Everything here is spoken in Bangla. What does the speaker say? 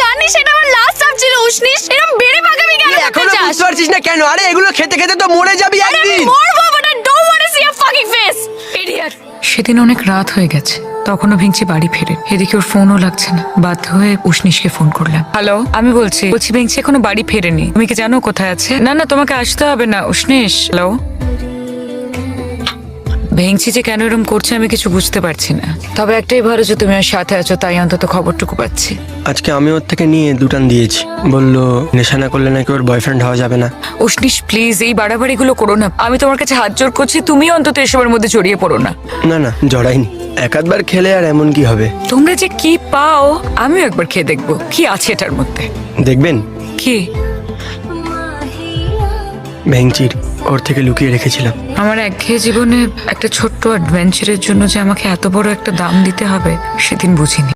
জানি সেটা আমার লাস্ট সাব ছিল উষ্ণিস। এরকম বেড়ে পাকামি কেন এখনও বুঝতে পারছিস না কেন? আরে এগুলো খেতে খেতে তো মরে যাবি একদিন। মরবো but I don't want to see a fucking face idiot সেদিন অনেক রাত হয়ে গেছে। তখনও ভেঙচি বাড়ি ফেরে। এদিকে ওর ফোনও লাগছে না। বাধ্য হয়ে উষ্ণিসকে ফোন করলাম। হ্যালো আমি বলছি বলছি ভেঙচি এখনও বাড়ি ফেরেনি। তুমি কি জানো কোথায় আছে? না না তোমাকে আসতে হবে না উষ্ণিস। হ্যালো ভেঙচি যে কেন এরম করছে আমি কিছু বুঝতে পারছি না। তবে একটাই ভালো যে তুমি আমার সাথে আছো তাই অন্তত খবরটুকু পাচ্ছি। আজকে আমি ওর থেকে নিয়ে দুটান দিয়েছি। বলল নেশা না করলে নাকি ওর বয়ফ্রেন্ড হওয়া যাবে না। উষ্ণিস প্লিজ এই বাড়াবাড়িগুলো করো না। আমি তোমার কাছে হাত জোর করছি তুমি অন্তত এসবের মধ্যে জড়িয়ে পড়ো না। না না জড়াইনি। এক আধবার খেলে আর এমন কি হবে? তোমরা যে কি পাও আমিও একবার খেয়ে দেখব কি আছে এটার মধ্যে? দেখবেন? কি? ভেংচির। ওর থেকে লুকিয়ে রেখেছিলাম। আমার একঘেয়ে জীবনে একটা ছোট্ট অ্যাডভেঞ্চারের জন্য যে আমাকে এত বড় একটা দাম দিতে হবে, সেদিন বুঝিনি।